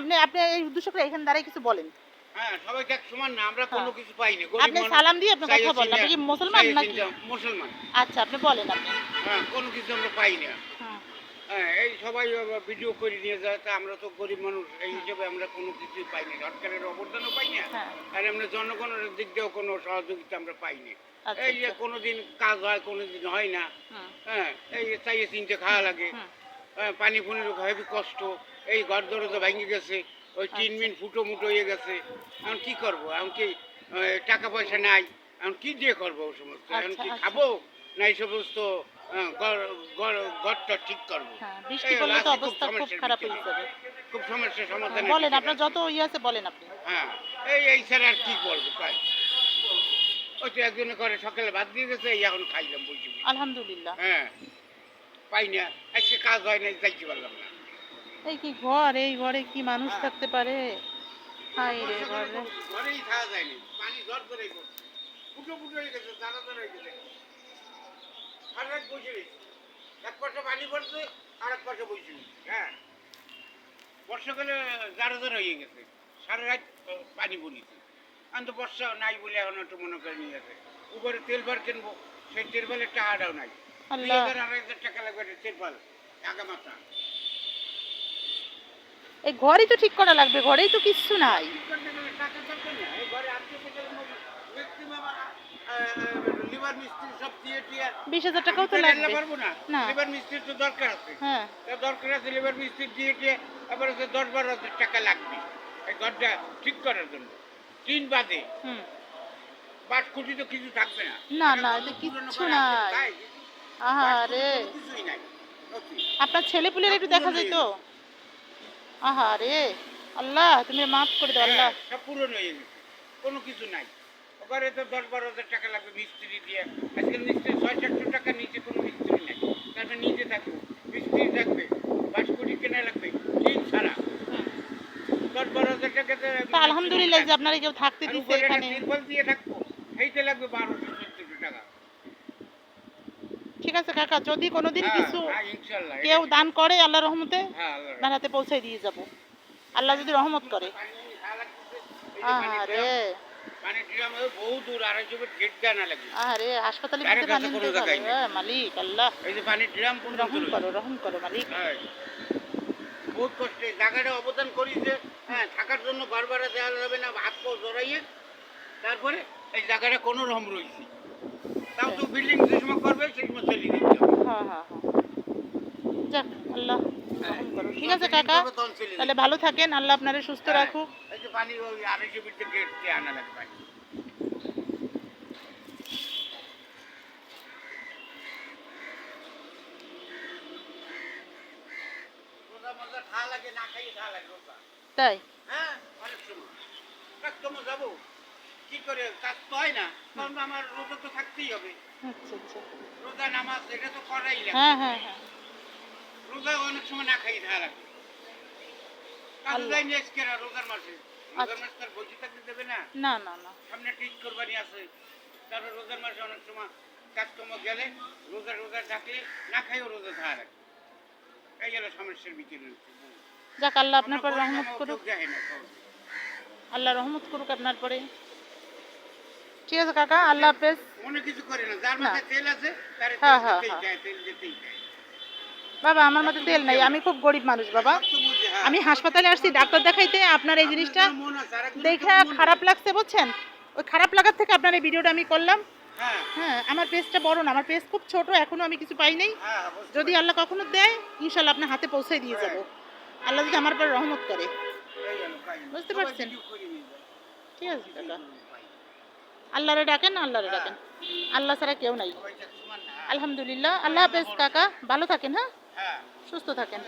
আপনি আপনি এই উদ্দেশ্য করে এখানে দাঁড়ায় কিছু বলেন। হ্যাঁ সবাই এক সমান না আমরা কোনো হ্যাঁ। কিছু পাইনি। আপনি সালাম দিয়ে আপনি কথা বলেন আপনি কি মুসলমান নাকি? মুসলমান। আচ্ছা আপনি বলেন আপনি। হ্যাঁ কোনো কিছু আমরা পাই হ্যাঁ। এই সবাই ভিডিও করে নিয়ে যায় তা আমরা তো গরিব মানুষ এই হিসেবে আমরা কোনো কিছুই পাইনি। সরকারের অবদানও পাই না হ্যাঁ। আর আমরা জনগণের দিক দিয়েও কোনো সহযোগিতা আমরা পাইনি। আচ্ছা এই যে আচ্ছা, কোনোদিন কাজ হয় কোনোদিন হয় না। হ্যাঁ। এই যে চাইয়ে চিনতে খাওয়া লাগে। হ্যাঁ, পানি ফুনির হেবি কষ্ট। এই ঘর দরজা ভেঙে গেছে ওই আচ্ছা। মিন ফুটো মুটো হয়ে গেছে। এখন কি করব? এখন কি টাকা পয়সা নাই। এখন কি দিয়ে করব ওই সমস্ত? এখন আচ্ছা, কি আচ্ছা। খাব? না এই সমস্ত ঘরটা ঠিক করব? হ্যাঁ বৃষ্টি পড়লে তো খুব অবস্থা খুব সমস্যার খারাপ হয়ে যাবে। খুব সমস্যার সমাধান বলেন আপনার যত ইয়ে আছে বলেন আপনি। হ্যাঁ এই এই স্যার আর কি করব? তাই। ওই তো একজনে করে সকালে ভাত দিয়ে গেছে এই এখন খাইলাম বুঝি আলহামদুলিল্লাহ। হ্যাঁ পাই না। আজকে কাজ হয় না যাইতে পারলাম না। এই কি ঘর? এই ঘরে কি মানুষ। থাকতে পারে? হাই রে বর্ষাকালে ঘরে কোনো ঘরেই থাকা যায়নি। পানি ঝড় ধরে ফুটো ফুটো হয়ে গেছে দানা দানা হয়ে গেছে। সারা রাত বসে এক পাশে পানি পড়ছে আর এক পাশে বসে হ্যাঁ। বর্ষাকালে জারো জারো হয়ে গেছে। সারা রাত পানি বলিছে আমি তো বর্ষা নাই বলে এখন একটু মনে করে নিয়ে গেছে উপরে তেল বার কিনবো সেই তেলবালের টাকাটাও নাই। আড়াই হাজার টাকা লাগবে তেলবাল টাকা মাথা এই ঘরই তো ঠিক করা লাগবে ঘরেই তো নাই। দিয়ে বিশ হাজার টাকাও তো লাগবে। না। তো দরকার আছে হ্যাঁ। দরকার আছে মিস্ত্রি দিয়ে টিয়ে আবার দশ বারো হাজার টাকা লাগবে এই ঘরটা ঠিক করার জন্য তিন বাদে পাঁচ কোটি তো কিছু থাকবে না না, না, নাই। আহারে। কিছুই নাই আপনার ছেলে পুলের একটু দেখা যায় তো? আহারে আল্লাহ তুমি মাফ করে দাও আল্লাহ। হ্যাঁ, সব পুরনো হয়ে গেছে কোনো কিছু নাই। ওখানে তো দশ বারো হাজার টাকা লাগবে মিস্ত্রি দিয়ে। আজকাল মিস্ত্রি ছয় চারশো টাকা নিচে কোনো মিস্ত্রি নাই। তারপরে নিজে থাকব মিস্ত্রি থাকবে বাস কোটি কেনা লাগবে তিন ছাড়া দশ বারো হাজার টাকা আলহামদুলিল্লাহ যে আপনারা কেউ থাকতে দিচ্ছে এখানে। দিয়ে থাকব এইতে লাগবে বারোশো ঠিক আছে কাকা যদি কোনোদিন হ্যাঁ, কিছু হ্যাঁ, কেউ দান করে আল্লাহ রহমতে হ্যাঁ আপনার হাতে পৌঁছে দিয়ে যাব। আল্লাহ যদি রহমত করে। হাসপাতালে মালিক আল্লাহ। রহম রহম মালিক। বহুত কষ্টে জায়গাটা অবদান করিছে। হ্যাঁ থাকার জন্য ভাড়া দেওয়া যাবে না হাত পাও জড়াইয়ে। তারপরে এই জায়গাটা কোনো রকম রয়েছে তাও তো বিল্ডিং যে সময় করবে সেই সময় চলে দিতে হবে। হ্যাঁ হ্যাঁ হ্যাঁ। যাক আল্লাহ ঠিক আছে কাকা? করবে তখন চলে দিতে তাহলে ভালো থাকেন আল্লাহ আপনারে সুস্থ। রাখুক। এই যে পানি ওই আড়াইশো গেট দিয়ে আনা লাগবে তাই? হ্যাঁ অনেক সময়। যাব। কি করে? কাজ তো হয় না। কারণ আমার রোজা তো থাকতেই হবে। আচ্ছা আচ্ছা। রোজা নামাজ এটা তো করাই লাগে। হ্যাঁ হ্যাঁ হ্যাঁ। রোজা অনেক সময় না লাগে। কাজ আল্লাহ। যায়নি আজকে রোজার মাসে রোজার আচ্ছা। মাস তার বসে থাকতে দেবে না। না না না। সামনে ঠিক করবানি আছে। তারপর রোজার মাসে অনেক সময় কাজকর্ম গেলে রোজা রোজা ডাকলে না খাইও রোজা থাকা লাগে এই গেল সমস্যার ভিতরে যাক আল্লাহ আপনার পর রহমত করুক। আল্লাহ রহমত করুক আপনার পরে। ঠিক আছে কাকা আল্লাহ হাফেজ। মনে কিছু করে না যার। মাথায় তেল আছে তার হ্যাঁ, হ্যাঁ, হ্যাঁ। তেল দিতেই যায় বাবা আমার মতে তেল নাই আমি খুব গরিব মানুষ বাবা। হ্যাঁ। আমি হাসপাতালে আসছি ডাক্তার দেখাইতে আপনার এই জিনিসটা দেখে খারাপ লাগছে বুঝছেন? ওই খারাপ লাগার থেকে আপনার এই ভিডিওটা আমি করলাম। হ্যাঁ, হ্যাঁ আমার পেজটা বড় না আমার পেজ খুব ছোট এখনও আমি কিছু পাই নাই। হ্যাঁ, যদি আল্লাহ কখনো দেয় ইনশাল্লাহ আপনার হাতে পৌঁছে দিয়ে যাব। আল্লাহ যদি আমার পর রহমত করে। বুঝতে পারছেন? ঠিক আছে কাকা আল্লাহরে ডাকেন আল্লাহরে ডাকেন। আল্লাহ ছাড়া কেউ নাই। না। আলহামদুলিল্লাহ আল্লাহ হাফেজ কাকা। ভালো থাকেন হ্যাঁ? হ্যাঁ, সুস্থ থাকেন।